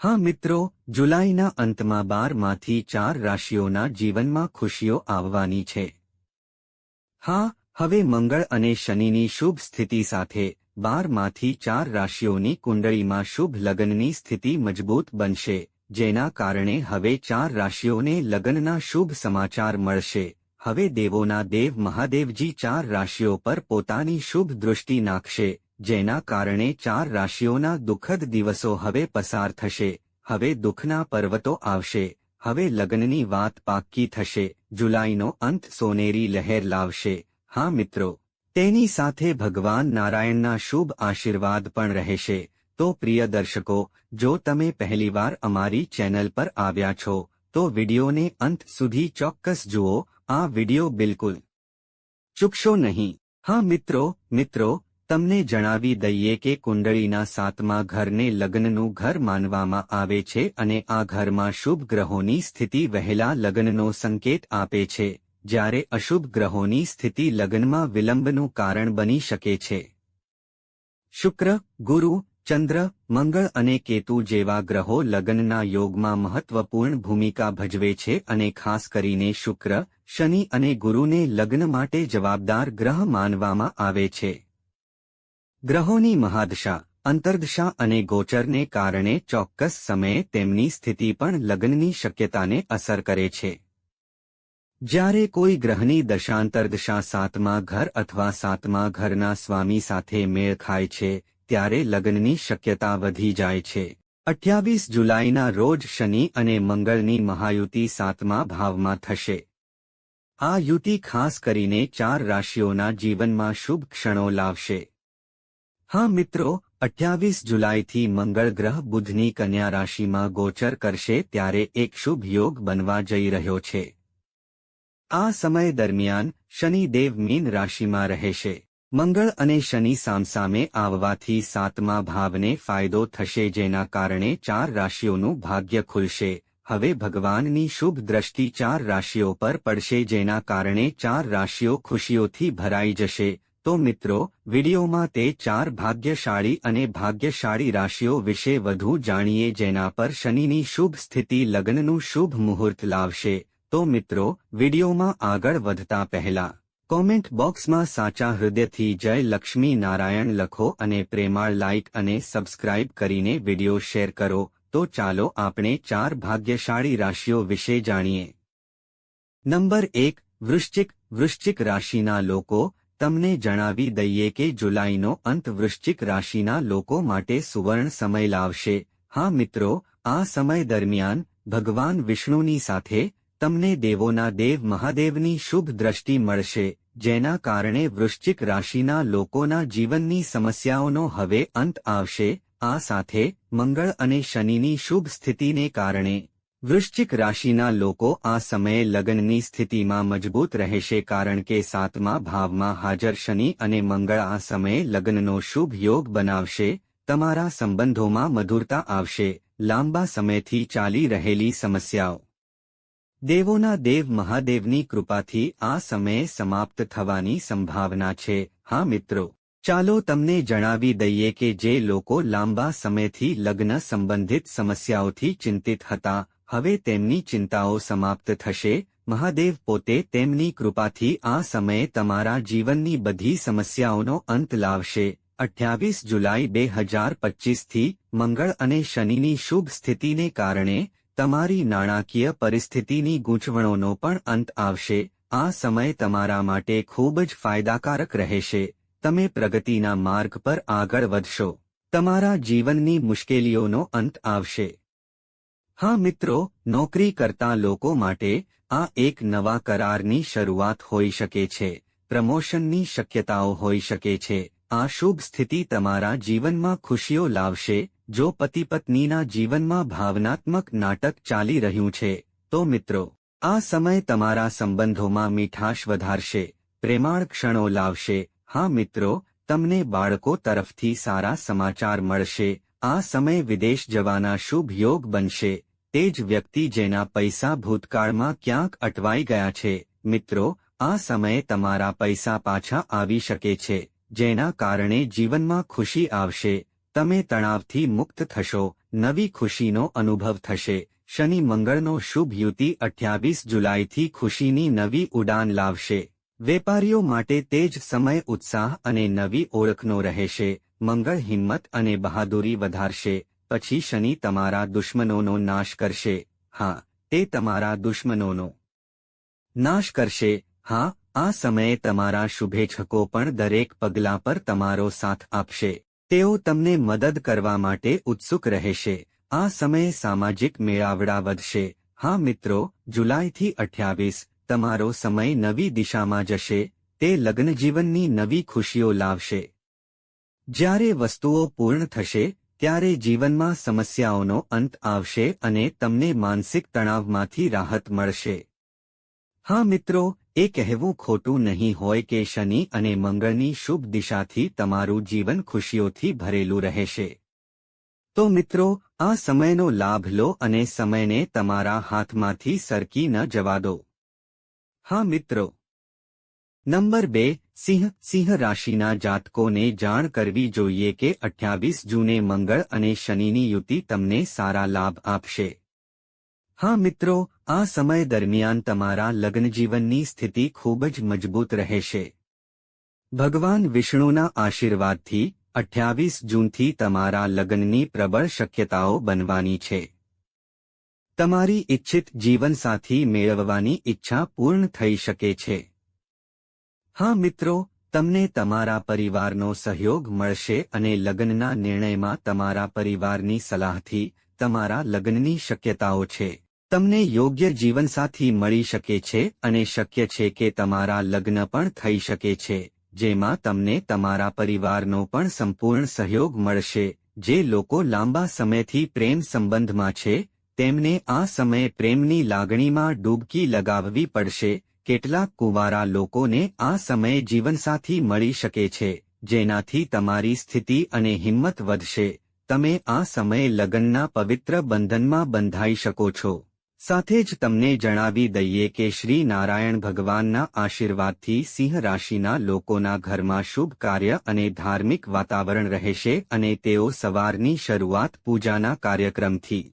હા મિત્રો, જુલાઈના અંતમાં બારમાંથી ચાર રાશિઓના જીવનમાં ખુશીઓ આવવાની છે. હા, હવે મંગળ અને શનિની શુભ સ્થિતિ સાથે બારમાંથી ચાર રાશિઓની કુંડળીમાં શુભ લગ્નની સ્થિતિ મજબૂત બનશે, જેના કારણે હવે ચાર રાશિઓને લગ્નના શુભ સમાચાર મળશે. હવે દેવોના દેવ મહાદેવજી ચાર રાશિઓ પર પોતાની શુભ દૃષ્ટિ નાખશે જેના કારણે ચાર રાશિઓના દુઃખદ દિવસો હવે પસાર થશે. હવે દુઃખના પર્વતો આવશે. હવે લગ્નની વાત પાક્કી થશે. જુલાઈનો અંત સોનેરી લહેર લાવશે. હા મિત્રો, તેની સાથે ભગવાન નારાયણના શુભ આશીર્વાદ પણ રહેશે. તો પ્રિય દર્શકો, જો તમે પહેલીવાર અમારી ચેનલ પર આવ્યા છો, તો વિડિયોને અંત સુધી ચોક્કસ જુઓ. આ વિડિયો બિલકુલ ચૂકશો નહીં. હા મિત્રો મિત્રો તમને જણાવી દઈએ કે કુંડળીના સાતમા ઘરને લગ્નનું ઘર માનવામાં આવે છે અને આ ઘરમાં શુભ ગ્રહોની સ્થિતિ વહેલા લગ્નનો સંકેત આપે છે, જ્યારે અશુભ ગ્રહોની સ્થિતિ લગ્નમાં વિલંબનું કારણ બની શકે છે. શુક્ર, ગુરુ, ચંદ્ર, મંગળ અને કેતુ જેવા ગ્રહો લગ્નના યોગમાં મહત્વપૂર્ણ ભૂમિકા ભજવે છે અને ખાસ કરીને શુક્ર, શનિ અને ગુરુને લગ્ન માટે જવાબદાર ગ્રહ માનવામાં આવે છે. ગ્રહોની મહાદશા, અંતર્દશા અને ગોચરને કારણે ચોક્કસ સમયે તેમની સ્થિતિ પણ લગ્નની શક્યતાને અસર કરે છે. જ્યારે કોઈ ગ્રહની દશાંતરદશા સાતમા ઘર અથવા સાતમા ઘરના સ્વામી સાથે મેળ ખાય છે, ત્યારે લગ્નની શક્યતા વધી જાય છે. અઠ્યાવીસ જુલાઈના રોજ શનિ અને મંગળની મહાયુતિ સાતમા ભાવમાં થશે. આ યુતિ ખાસ કરીને ચાર રાશિઓના જીવનમાં શુભ ક્ષણો લાવશે. હા મિત્રો, અઠ્યાવીસ જુલાઈથી મંગળ ગ્રહ બુધની કન્યા રાશિમાં ગોચર કરશે ત્યારે એક શુભ યોગ બનવા જઈ રહ્યો છે. આ સમય દરમિયાન શનિદેવ મીન રાશિમાં રહેશે. મંગળ અને શનિ સામસામે આવવાથી સાતમા ભાવને ફાયદો થશે જેના કારણે ચાર રાશિઓનું ભાગ્ય ખુલશે. હવે ભગવાનની શુભ દ્રષ્ટિ ચાર રાશિઓ પર પડશે જેના કારણે ચાર રાશિઓ ખુશીઓથી ભરાઈ જશે. તો મિત્રો, વિડીયોમાં તે ચાર ભાગ્યશાળી અને ભાગ્યશાળી રાશિઓ વિશે વધુ જાણીએ જેના પર શનિની શુભ સ્થિતિ લગ્નનું શુભ મુહૂર્ત લાવશે. તો મિત્રો, વિડીયોમાં આગળ વધતા પહેલા, કોમેન્ટ બોક્સમાં સાચા હૃદયથી જય લક્ષ્મી નારાયણ લખો અને પ્રેમાળ લાઇક અને સબસ્ક્રાઇબ કરીને વીડિયો શેર કરો. તો ચાલો આપણે ચાર ભાગ્યશાળી રાશિઓ વિશે જાણીએ. નંબર એક, વૃશ્ચિક વૃશ્ચિક રાશિના લોકો તમને જણાવી દઈએ કે જુલાઈનો અંત વૃશ્ચિક રાશિના લોકો માટે સુવર્ણ સમય લાવશે. હા મિત્રો, આ સમય દરમિયાન ભગવાન વિષ્ણુની સાથે તમને દેવોના દેવ મહાદેવની શુભ દ્રષ્ટિ મળશે, જેના કારણે વૃશ્ચિક રાશિના લોકોના જીવનની સમસ્યાઓનો હવે અંત આવશે. આ સાથે મંગળ અને શનિની શુભ સ્થિતિને કારણે વૃશ્ચિક રાશિના લોકો આ સમયે લગ્નની સ્થિતિમાં મજબૂત રહેશે કારણ કે સાતમા ભાવમાં હાજર શનિ અને મંગળ આ સમયે લગ્નનો શુભ યોગ બનાવશે, તમારા સંબંધોમાં મધુરતા આવશે, લાંબા સમયથી ચાલી રહેલી સમસ્યાઓ. દેવોના દેવ મહાદેવની કૃપાથી આ સમયે સમાપ્ત થવાની સંભાવના છે, હા મિત્રો. ચાલો તમને જણાવી દઈએ કે જે લોકો લાંબા સમયથી લગ્ન સંબંધિત સમસ્યાઓથી ચિંતિત હતા હવે તેમની ચિંતાઓ સમાપ્ત થશે. મહાદેવ પોતે તેમની કૃપાથી આ સમયે તમારા જીવનની બધી સમસ્યાઓનો અંત લાવશે. અઠ્યાવીસ જુલાઈ બે હજાર પચીસથી મંગળ અને શનિની શુભ સ્થિતિને કારણે તમારી નાણાકીય પરિસ્થિતિની ગૂંચવણોનો પણ અંત આવશે. આ સમય તમારા માટે ખૂબ જ ફાયદાકારક રહેશે. તમે પ્રગતિના માર્ગ પર આગળ વધશો. તમારા જીવનની મુશ્કેલીઓનો અંત આવશે. હા મિત્રો, નોકરી કરતા લોકો માટે આ એક નવા કરારની શરૂઆત હોઈ શકે છે. પ્રમોશનની શક્યતાઓ હોઈ શકે છે. આ શુભ સ્થિતિ તમારા જીવનમાં ખુશીઓ લાવશે. જો પતિ પત્નીના જીવનમાં ભાવનાત્મક નાટક ચાલી રહ્યું છે, તો મિત્રો, આ સમય તમારા સંબંધોમાં મીઠાશ વધારશે, પ્રેમાળ ક્ષણો લાવશે. હા મિત્રો, તમને બાળકો તરફથી સારા સમાચાર મળશે. આ સમય વિદેશ જવાના શુભ યોગ બનશે. તે જ વ્યક્તિ જેના પૈસા ભૂતકાળમાં ક્યાંક અટવાઈ ગયા છે. મિત્રો, આ સમયે તમારા પૈસા પાછા આવી શકે છે, જેના કારણે જીવનમાં ખુશી આવશે. તમે તણાવથી મુક્ત થશો, નવી ખુશીનો અનુભવ થશે. શનિ મંગળનો શુભ યુતિ અઠ્યાવીસ જુલાઈથી ખુશીની નવી ઉડાન લાવશે. વેપારીઓ માટે તે જ સમય ઉત્સાહ અને નવી ઓળખનો રહેશે. મંગળ હિંમત અને બહાદુરી વધારશે. પછી શનિ તમારા દુશ્મનોનો નાશ કરશે. હા, તે તમારા દુશ્મનોનો નાશ કરશે. હા, આ સમયે તમારા શુભેચ્છકો પણ દરેક પગલા પર તમારો સાથ આપશે. તેઓ તમને મદદ કરવા માટે ઉત્સુક રહેશે. આ સમયે સામાજિક મેળાવડા વધશે. હા મિત્રો, જુલાઈથી અઠ્યાવીસ, તમારો સમય નવી દિશામાં જશે. તે લગ્નજીવનની નવી ખુશીઓ લાવશે. જ્યારે વસ્તુઓ પૂર્ણ થશે ત્યારે જીવનમાં સમસ્યાઓનો અંત આવશે અને તમને માનસિક તણાવમાંથી રાહત મળશે. હા મિત્રો, એ કહેવું ખોટું નહીં હોય કે શનિ અને મંગળની શુભ દિશાથી તમારું જીવન ખુશીઓથી ભરેલું રહેશે. તો મિત્રો, આ સમયનો લાભ લો અને સમયને તમારા હાથમાંથી સરકી ન જવા દો. હા મિત્રો. નંબર બે સિંહ સિંહ રાશિના જાતકોને જાણ કરવી જોઈએ કે અઠ્યાવીસ જૂને મંગળ અને શનિની યુતિ તમને સારા લાભ આપશે. હા મિત્રો, આ સમય દરમિયાન તમારા લગ્નજીવનની સ્થિતિ ખૂબ જ મજબૂત રહેશે. ભગવાન વિષ્ણુના આશીર્વાદથી અઠ્યાવીસ જૂનથી તમારા લગ્નની પ્રબળ શક્યતાઓ બનવાની છે. તમારી ઇચ્છિત જીવનસાથી મેળવવાની ઈચ્છા પૂર્ણ થઈ શકે છે. હા મિત્રો, તમને તમારા પરિવારનો સહયોગ મળશે અને લગ્નના નિર્ણયમાં તમારા પરિવારની સલાહથી તમારા લગ્નની શક્યતાઓ છે. તમને યોગ્ય જીવનસાથી મળી શકે છે અને શક્ય છે કે તમારા લગ્ન પણ થઈ શકે છે, જેમાં તમને તમારા પરિવારનો પણ સંપૂર્ણ સહયોગ મળશે. જે લોકો લાંબા સમયથી પ્રેમ સંબંધમાં છે, તેમને આ સમયે પ્રેમની લાગણીમાં ડૂબકી લગાવવી પડશે કેટલાક કુંવારા લોકોને આ સમયે જીવનસાથી મળી શકે છે, જેનાથી તમારી સ્થિતિ અને હિંમત વધશે. તમે આ સમયે લગ્નના પવિત્ર બંધનમાં બંધાઈ શકો છો. સાથે જ તમને જણાવી દઈએ કે શ્રી નારાયણ ભગવાનના આશીર્વાદથી સિંહ રાશિના લોકોના ઘરમાં શુભ કાર્ય અને ધાર્મિક વાતાવરણ રહેશે અને તેઓ સવારની શરૂઆત પૂજાના કાર્યક્રમથી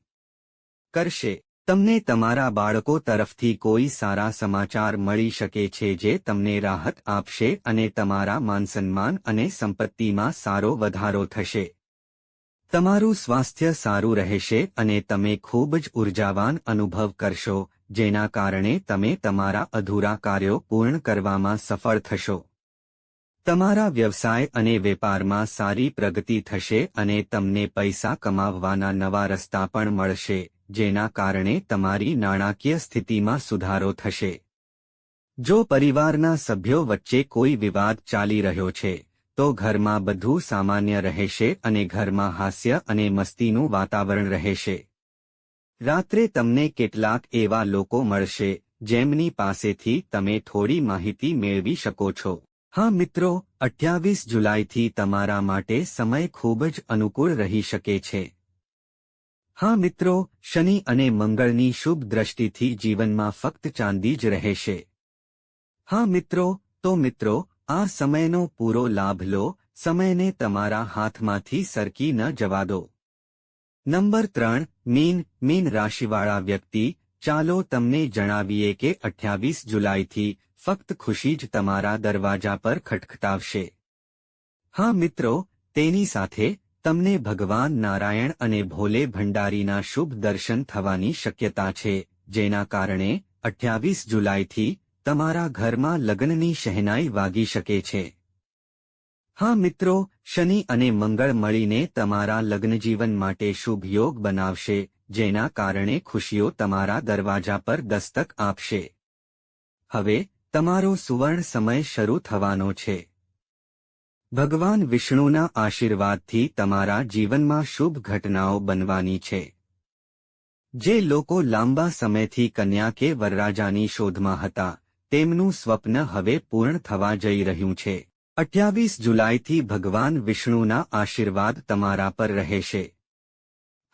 કરશે. તમને તમારા બાળકો તરફથી કોઈ સારા સમાચાર મળી શકે છે જે તમને રાહત આપશે અને તમારા માનસન્માન અને સંપત્તિમાં સારો વધારો થશે. તમારું સ્વાસ્થ્ય સારું રહેશે અને તમે ખૂબ જ ઉર્જાવાન અનુભવ કરશો, જેના કારણે તમે તમારા અધૂરા કાર્યો પૂર્ણ કરવામાં સફળ થશો. તમારા વ્યવસાય અને વેપારમાં સારી પ્રગતિ થશે અને તમને પૈસા કમાવવાના નવા રસ્તા પણ મળશે. જેના કારણે તમારી નાણાકીય સ્થિતિમાં સુધારો થશે. જો પરિવારના સભ્યો વચ્ચે કોઈ વિવાદ ચાલી રહ્યો છે, તો ઘરમાં બધું સામાન્ય રહેશે અને ઘરમાં હાસ્ય અને મસ્તીનું વાતાવરણ રહેશે. રાત્રે તમને કેટલાક એવા લોકો મળશે, જેમની પાસેથી તમે થોડી માહિતી મેળવી શકો છો. હા મિત્રો, અઠ્યાવીસ જુલાઈથી તમારા માટે સમય ખૂબ જ અનુકૂળ રહી શકે છે. હા મિત્રો, શનિ અને મંગળની શુભ દ્રષ્ટિથી જીવનમાં ફક્ત ચાંદી જ રહેશે હા મિત્રો, તો મિત્રો, આ સમયનો પૂરો લાભ લો, સમયને તમારા હાથમાંથી સરકી ન જવા દો. નંબર ત્રણ, મીન મીન રાશિવાળા વ્યક્તિ, ચાલો તમને જણાવીએ કે અઠ્યાવીસ જુલાઈથી ફક્ત ખુશી જ તમારા દરવાજા પર ખટખટાવશે. હા મિત્રો, તેની સાથે તમને ભગવાન નારાયણ અને ભોલે ભંડારીના શુભ દર્શન થવાની શક્યતા છે, જેના કારણે અઠ્યાવીસ જુલાઈથી તમારા ઘરમાં લગ્નની શહેનાઈ વાગી શકે છે. હા મિત્રો, શનિ અને મંગળ મળીને તમારા લગ્નજીવન માટે શુભ યોગ બનાવશે, જેના કારણે ખુશીઓ તમારા દરવાજા પર દસ્તક આપશે. હવે, તમારો સુવર્ણ સમય શરૂ થવાનો છે. ભગવાન વિષ્ણુના આશીર્વાદથી તમારા જીવનમાં શુભ ઘટનાઓ બનવાની છે. જે લોકો લાંબા સમયથી કન્યા કે વરરાજાની શોધમાં હતા, તેમનું સ્વપ્ન હવે પૂર્ણ થવા જઈ રહ્યું છે. અઠ્યાવીસ જુલાઈથી ભગવાન વિષ્ણુના આશીર્વાદ તમારા પર રહેશે.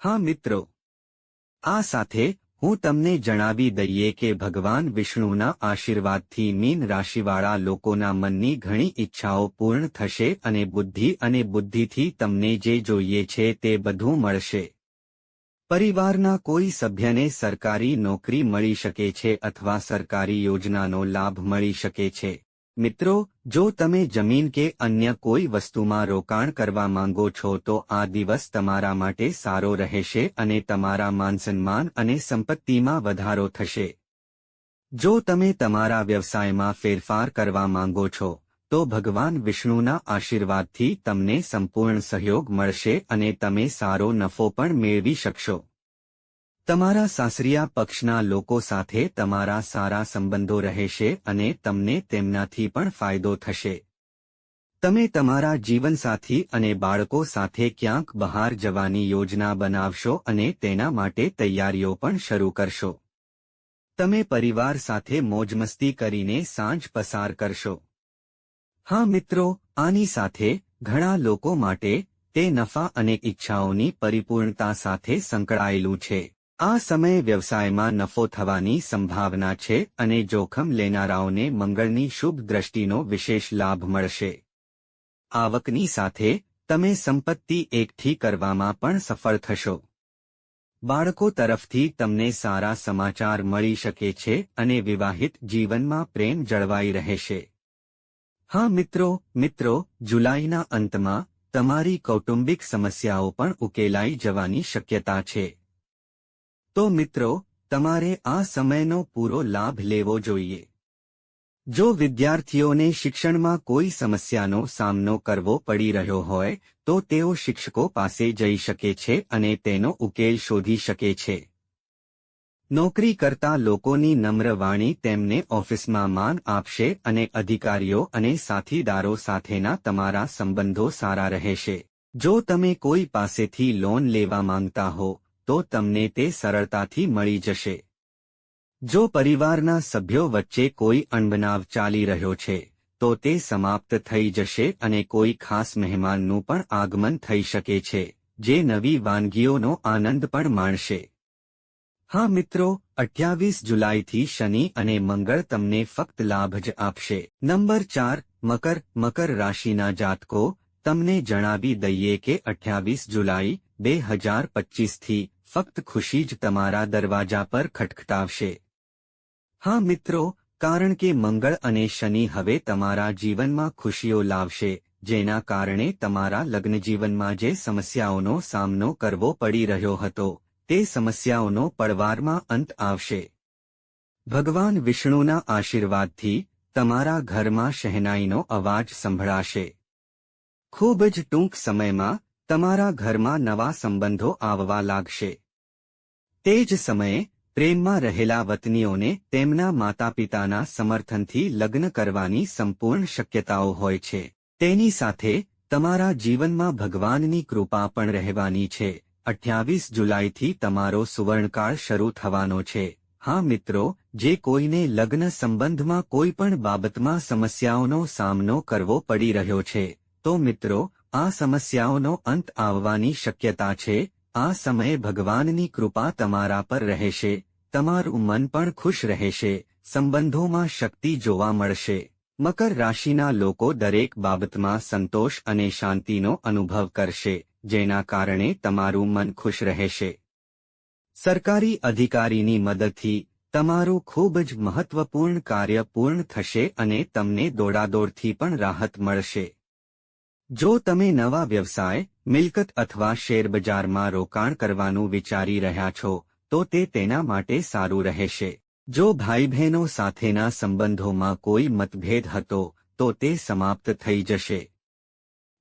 હા મિત્રો, આ સાથે હું તમને જણાવી દઈએ કે ભગવાન વિષ્ણુના આશીર્વાદથી મીન રાશિવાળા લોકોના મનની ઘણી ઈચ્છાઓ પૂર્ણ થશે અને બુદ્ધિ અને બુદ્ધિથી તમને જે જોઈએ છે તે બધું મળશે. પરિવારના કોઈ સભ્યને સરકારી નોકરી મળી શકે છે અથવા સરકારી યોજનાનો લાભ મળી શકે છે. મિત્રો, જો તમે જમીન કે અન્ય કોઈ વસ્તુમાં રોકાણ કરવા માંગો છો, તો આ દિવસ તમારા માટે સારો રહેશે અને તમારા માનસન્માન અને સંપત્તિમાં વધારો થશે. જો તમે તમારા વ્યવસાયમાં ફેરફાર કરવા માંગો છો, તો ભગવાન વિષ્ણુના આશીર્વાદથી તમને સંપૂર્ણ સહયોગ મળશે અને તમે સારો નફો પણ મેળવી શકશો. તમારા સાસરિયા પક્ષના લોકો સાથે તમારા સારા સંબંધો રહેશે અને તમને તેમનાથી પણ ફાયદો થશે. તમે તમારા જીવનસાથી અને બાળકો સાથે ક્યાંક બહાર જવાની યોજના બનાવશો અને તેના માટે તૈયારીઓ પણ શરૂ કરશો. તમે પરિવાર સાથે મોજમસ્તી કરીને સાંજ પસાર કરશો. હા મિત્રો, આની સાથે ઘણા લોકો માટે તે નફા અને ઈચ્છાઓની પરિપૂર્ણતા સાથે સંકળાયેલું છે. આ સમયે વ્યવસાયમાં નફો થવાની સંભાવના છે અને જોખમ લેનારાઓને મંગળની શુભ દ્રષ્ટિનો વિશેષ લાભ મળશે. આવકની સાથે, તમે સંપત્તિ એકઠી કરવામાં પણ સફળ થશો. બાળકો તરફથી તમને સારા સમાચાર મળી શકે છે અને વિવાહિત જીવનમાં પ્રેમ જળવાઈ રહેશે. હા મિત્રો મિત્રો, જુલાઈના અંતમાં તમારી કૌટુંબિક સમસ્યાઓ પણ ઉકેલાઈ જવાની શક્યતા છે. તો મિત્રો, તમારે આ સમયનો પૂરો લાભ લેવો જોઈએ. જો વિદ્યાર્થીઓને શિક્ષણમાં કોઈ સમસ્યાનો સામનો કરવો પડી રહ્યો હોય, તો તેઓ શિક્ષકો પાસે જઈ શકે છે અને તેનો ઉકેલ શોધી શકે છે. નોકરી કરતા લોકોની નમ્ર વાણી તેમને ઓફિસમાં માન આપશે અને અધિકારીઓ અને સાથીદારો સાથેના તમારા સંબંધો સારા રહેશે. જો તમે કોઈ પાસેથી લોન લેવા માંગતા હો તો તમને તે સરળતાથી મળી જશે. જો પરિવારના સભ્યો વચ્ચે કોઈ અણબનાવ ચાલી રહ્યો છે, તો તે સમાપ્ત થઈ જશે અને કોઈ ખાસ મહેમાનનું પણ આગમન થઈ શકે છે, જે નવી વાનગીઓનો આનંદ પણ માણશે. હા મિત્રો, અઠ્યાવીસ જુલાઈથી શનિ અને મંગળ તમને ફક્ત લાભ જ આપશે. નંબર ચાર, મકર મકર રાશિના જાતકો, તમને જણાવી દઈએ કે અઠ્યાવીસ જુલાઈ, બે હજાર પચીસથી ફક્ત ખુશી જ તમારા દરવાજા પર ખટખટાવશે. હા મિત્રો, કારણ કે મંગળ અને શનિ હવે તમારા જીવનમાં ખુશીઓ લાવશે, જેના કારણે તમારા લગ્નજીવનમાં જે સમસ્યાઓનો સામનો કરવો પડી રહ્યો હતો, તે સમસ્યાઓનો પડવારમાં અંત આવશે. ભગવાન વિષ્ણુના આશીર્વાદથી તમારા ઘરમાં શહેનાઈનો અવાજ સંભળાશે. ખૂબ જ ટૂંક સમયમાં તમારા ઘરમાં નવા સંબંધો આવવા લાગશે. તે જ સમયે, પ્રેમમાં રહેલા વતનીઓને તેમના માતાપિતાના સમર્થનથી લગ્ન કરવાની સંપૂર્ણ શક્યતાઓ હોય છે. તેની સાથે, તમારા જીવનમાં ભગવાનની કૃપા પણ રહેવાની છે. અઠ્યાવીસ જુલાઈથી તમારો સુવર્ણકાળ શરૂ થવાનો છે. હા મિત્રો, જે કોઈને લગ્ન સંબંધમાં કોઈ પણ બાબતમાં સમસ્યાઓનો સામનો કરવો પડી રહ્યો છે, તો મિત્રો આ સમસ્યાઓનો અંત આવવાની શક્યતા છે. આ સમયે ભગવાનની કૃપા તમારા પર રહેશે. તમારું મન પણ ખુશ રહેશે. સંબંધોમાં શક્તિ જોવા મળશે. મકર રાશિના લોકો દરેક બાબતમાં સંતોષ અને શાંતિનો અનુભવ કરશે, જેના કારણે તમારું મન ખુશ રહેશે. સરકારી અધિકારીની મદદથી તમારું ખૂબ જ મહત્વપૂર્ણ કાર્ય પૂર્ણ થશે અને તમને દોડાદોડથી પણ રાહત મળશે. જો તમે નવા વ્યવસાય, મિલકત અથવા શેરબજારમાં રોકાણ કરવાનું વિચારી રહ્યા છો, તો તે તેના માટે સારું રહેશે. જો ભાઈ બહેનો સાથેના સંબંધોમાં કોઈ મતભેદ હતો, તો તે સમાપ્ત થઈ જશે.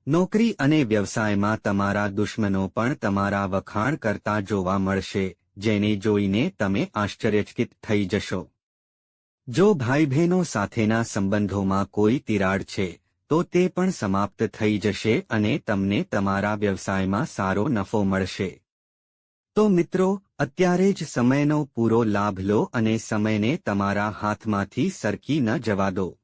નોકરી અને વ્યવસાયમાં તમારા દુશ્મનો પણ તમારા વખાણ કરતા જોવા મળશે, જેને જોઈને તમે આશ્ચર્યચકિત થઈ જશો. જો ભાઈ બહેનો સાથેના સંબંધોમાં કોઈ તિરાડ છે તો તે પણ સમાપ્ત થઈ જશે અને તમને તમારા વ્યવસાયમાં સારો નફો મળશે. તો મિત્રો, અત્યારે જ સમયનો પૂરો લાભ લો અને સમયને તમારા હાથમાંથી સરકી ન જવા દો.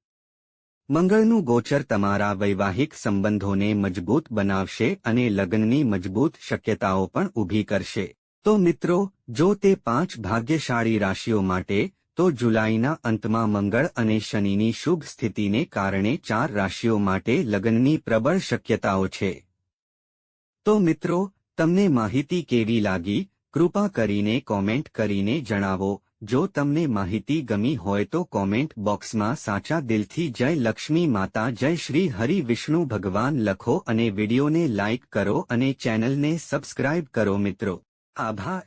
મંગળનું ગોચર તમારા વૈવાહિક સંબંધોને મજબૂત બનાવશે અને લગ્નની મજબૂત શક્યતાઓ પણ ઊભી કરશે. તો મિત્રો, જો તે પાંચ ભાગ્યશાળી રાશિઓ માટે તો જુલાઈના અંતમાં મંગળ અને શનિની શુભ સ્થિતિને કારણે ચાર રાશિઓ માટે લગ્નની પ્રબળ શક્યતાઓ છે. તો મિત્રો, તમને માહિતી કેવી લાગી? કૃપા કરીને કોમેન્ટ કરીને જણાવો. જો તમને માહિતી ગમી હોય તો કોમેન્ટ બોક્સમાં સાચા દિલથી જય લક્ષ્મી માતા, જય શ્રી હરિ વિષ્ણુ ભગવાન લખો અને વિડીયોને લાઇક કરો અને ચેનલને સબસ્ક્રાઇબ કરો મિત્રો. આભાર.